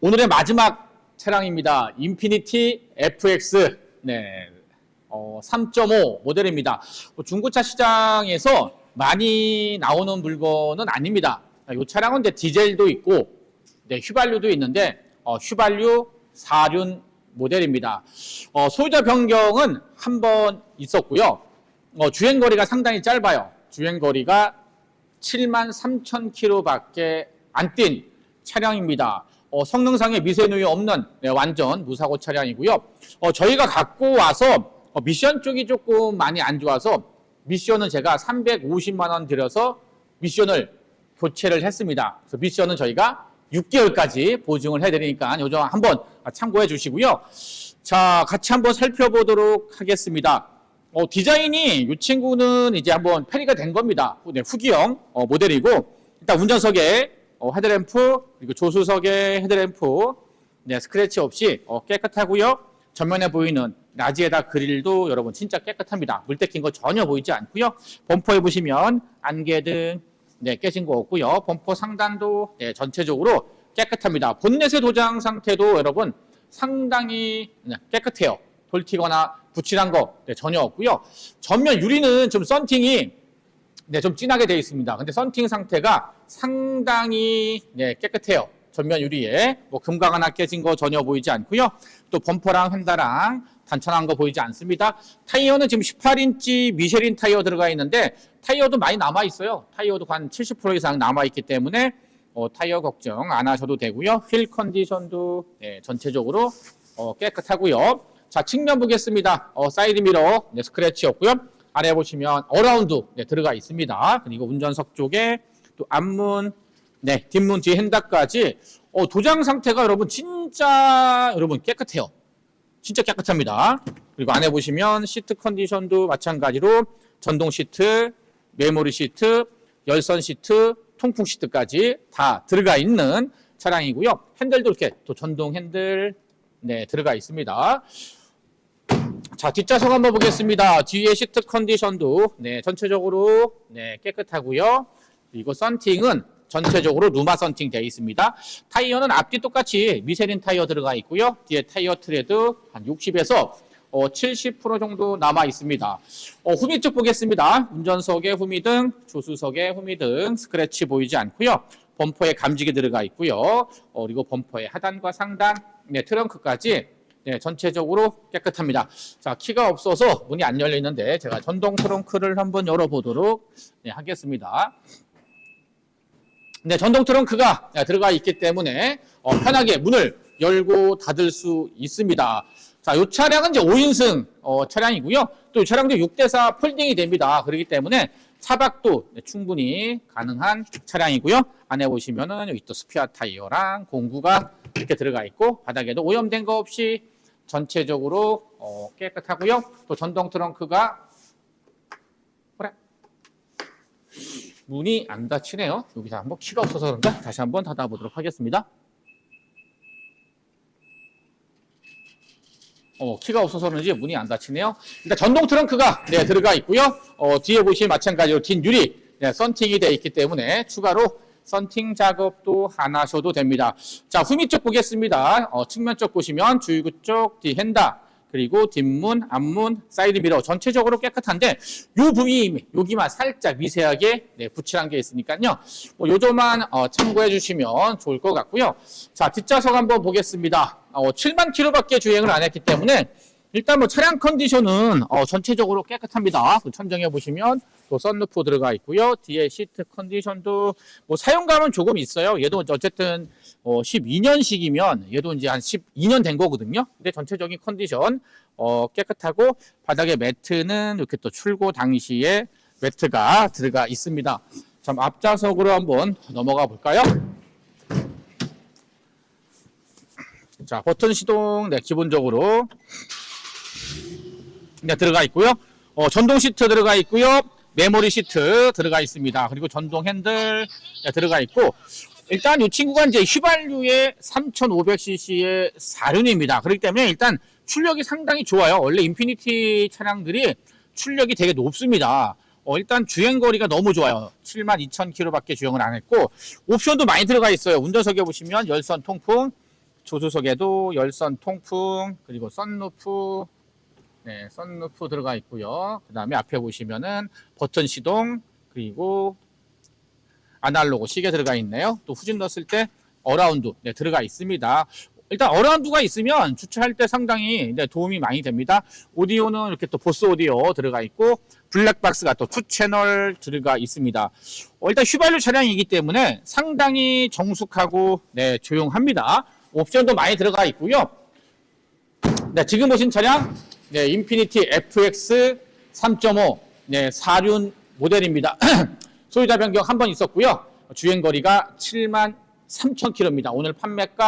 오늘의 마지막 차량입니다. 인피니티 FX 네, 어, 3.5 모델입니다. 뭐 중고차 시장에서 많이 나오는 물건은 아닙니다. 이 차량은 이제 디젤도 있고 네, 휘발유도 있는데 어, 휘발유 4륜 모델입니다. 어, 소유자 변경은 한 번 있었고요. 어, 주행 거리가 상당히 짧아요. 주행 거리가 7만 3천 킬로밖에 안 뛴 차량입니다. 어, 성능상의 미세누이 없는 네, 완전 무사고 차량이고요. 어, 저희가 갖고 와서 어, 미션 쪽이 조금 많이 안 좋아서 미션은 제가 350만 원 들여서 미션을 교체를 했습니다. 그래서 미션은 저희가 6개월까지 보증을 해드리니까 요점 한번 참고해 주시고요. 자, 같이 한번 살펴보도록 하겠습니다. 어, 디자인이 이 친구는 이제 한번 페리가 된 겁니다. 후- 네, 후기형 어, 모델이고 일단 운전석에 어, 헤드램프 그리고 조수석에 헤드램프 네, 스크래치 없이 어, 깨끗하고요. 전면에 보이는 라지에다 그릴도 여러분 진짜 깨끗합니다. 물 떼낀 거 전혀 보이지 않고요. 범퍼에 보시면 안개등 네, 깨진 거 없고요. 범퍼 상단도 네, 전체적으로 깨끗합니다. 본넷의 도장 상태도 여러분 상당히 네, 깨끗해요. 돌 튀거나 붙이란 거 네, 전혀 없고요. 전면 유리는 좀 썬팅이 네, 좀 진하게 되어 있습니다. 근데 썬팅 상태가 상당히 네, 깨끗해요. 전면 유리에 뭐 금각 하나 깨진 거 전혀 보이지 않고요. 또 범퍼랑 휀다랑 단천한 거 보이지 않습니다. 타이어는 지금 18인치 미쉐린 타이어 들어가 있는데 타이어도 많이 남아 있어요. 타이어도 한 70% 이상 남아 있기 때문에 어, 타이어 걱정 안 하셔도 되고요. 휠 컨디션도 네, 전체적으로 어, 깨끗하고요. 자 측면 보겠습니다. 어, 사이드 미러 네, 스크래치 없고요. 아래 보시면 어라운드 네, 들어가 있습니다. 그리고 운전석 쪽에 또 앞문, 네 뒷문 뒤 핸다까지 어, 도장 상태가 여러분 진짜 여러분 깨끗해요. 진짜 깨끗합니다. 그리고 안에 보시면 시트 컨디션도 마찬가지로 전동 시트, 메모리 시트, 열선 시트, 통풍 시트까지 다 들어가 있는 차량이고요. 핸들도 이렇게 또 전동 핸들 네, 들어가 있습니다. 자, 뒷좌석 한번 보겠습니다. 뒤에 시트 컨디션도 네, 전체적으로 네, 깨끗하고요. 그리고 썬팅은 전체적으로 루마 썬팅 되어 있습니다. 타이어는 앞뒤 똑같이 미쉐린 타이어 들어가 있고요. 뒤에 타이어 트레드 한 60에서 어, 70% 정도 남아 있습니다. 어, 후미 쪽 보겠습니다. 운전석에 후미등, 조수석에 후미등, 스크래치 보이지 않고요. 범퍼에 감지기 들어가 있고요. 어, 그리고 범퍼의 하단과 상단, 네, 트렁크까지 네, 전체적으로 깨끗합니다. 자, 키가 없어서 문이 안 열리는데 제가 전동 트렁크를 한번 열어보도록 네, 하겠습니다. 네, 전동 트렁크가 들어가 있기 때문에 어, 편하게 문을 열고 닫을 수 있습니다. 자, 이 차량은 이제 5인승 어, 차량이고요. 또 이 차량도 6대4 폴딩이 됩니다. 그렇기 때문에 차박도 네, 충분히 가능한 차량이고요. 안에 보시면은 여기 또 스피어 타이어랑 공구가 이렇게 들어가 있고 바닥에도 오염된 거 없이 전체적으로 어, 깨끗하고요. 또 전동 트렁크가 그래. 문이 안 닫히네요. 여기서 한번 키가 없어서 그런가? 다시 한번 닫아보도록 하겠습니다. 어, 키가 없어서 그런지 문이 안 닫히네요. 일단 전동 트렁크가 네, 들어가 있고요. 어, 뒤에 보시면 마찬가지로 긴 유리 네, 썬팅이 되어 있기 때문에 추가로 썬팅 작업도 안 하셔도 됩니다. 자, 후미 쪽 보겠습니다. 어, 측면 쪽 보시면 주유구 쪽, 뒤 핸다, 그리고 뒷문, 앞문, 사이드 미러 전체적으로 깨끗한데 요 부위 여기만 살짝 미세하게 네, 붙이한 게 있으니까요. 뭐 요점만 어, 참고해 주시면 좋을 것 같고요. 자, 뒷좌석 한번 보겠습니다. 어, 7만 킬로밖에 주행을 안 했기 때문에 일단 뭐 차량 컨디션은 어, 전체적으로 깨끗합니다. 그 천정해 보시면 또 썬루프 들어가 있고요. 뒤에 시트 컨디션도 뭐 사용감은 조금 있어요. 얘도 어쨌든 어, 12년식이면 얘도 이제 한 12년 된 거거든요. 근데 전체적인 컨디션 어, 깨끗하고 바닥에 매트는 이렇게 또 출고 당시에 매트가 들어가 있습니다. 참 앞좌석으로 한번 넘어가 볼까요? 자, 버튼 시동, 네, 기본적으로. 네, 들어가 있고요. 어, 전동 시트 들어가 있고요. 메모리 시트 들어가 있습니다. 그리고 전동 핸들 네, 들어가 있고, 일단 이 친구가 이제 휘발유의 3500cc의 4륜입니다. 그렇기 때문에 일단 출력이 상당히 좋아요. 원래 인피니티 차량들이 출력이 되게 높습니다. 어, 일단 주행 거리가 너무 좋아요. 72,000km 밖에 주행을 안 했고, 옵션도 많이 들어가 있어요. 운전석에 보시면 열선 통풍, 조수석에도 열선 통풍 그리고 썬루프 네, 썬루프 들어가 있고요. 그 다음에 앞에 보시면은 버튼 시동 그리고 아날로그 시계 들어가 있네요. 또 후진 넣었을 때 어라운드 네, 들어가 있습니다. 일단 어라운드가 있으면 주차할 때 상당히 네, 도움이 많이 됩니다. 오디오는 이렇게 또 보스 오디오 들어가 있고 블랙박스가 또 투 채널 들어가 있습니다. 어, 일단 휘발유 차량이기 때문에 상당히 정숙하고 네, 조용합니다. 옵션도 많이 들어가 있고요. 네, 지금 보신 차량 네, 인피니티 FX 3.5 네, 4륜 모델입니다. 소유자 변경 한 번 있었고요. 주행 거리가 7만 3천 킬로입니다. 오늘 판매가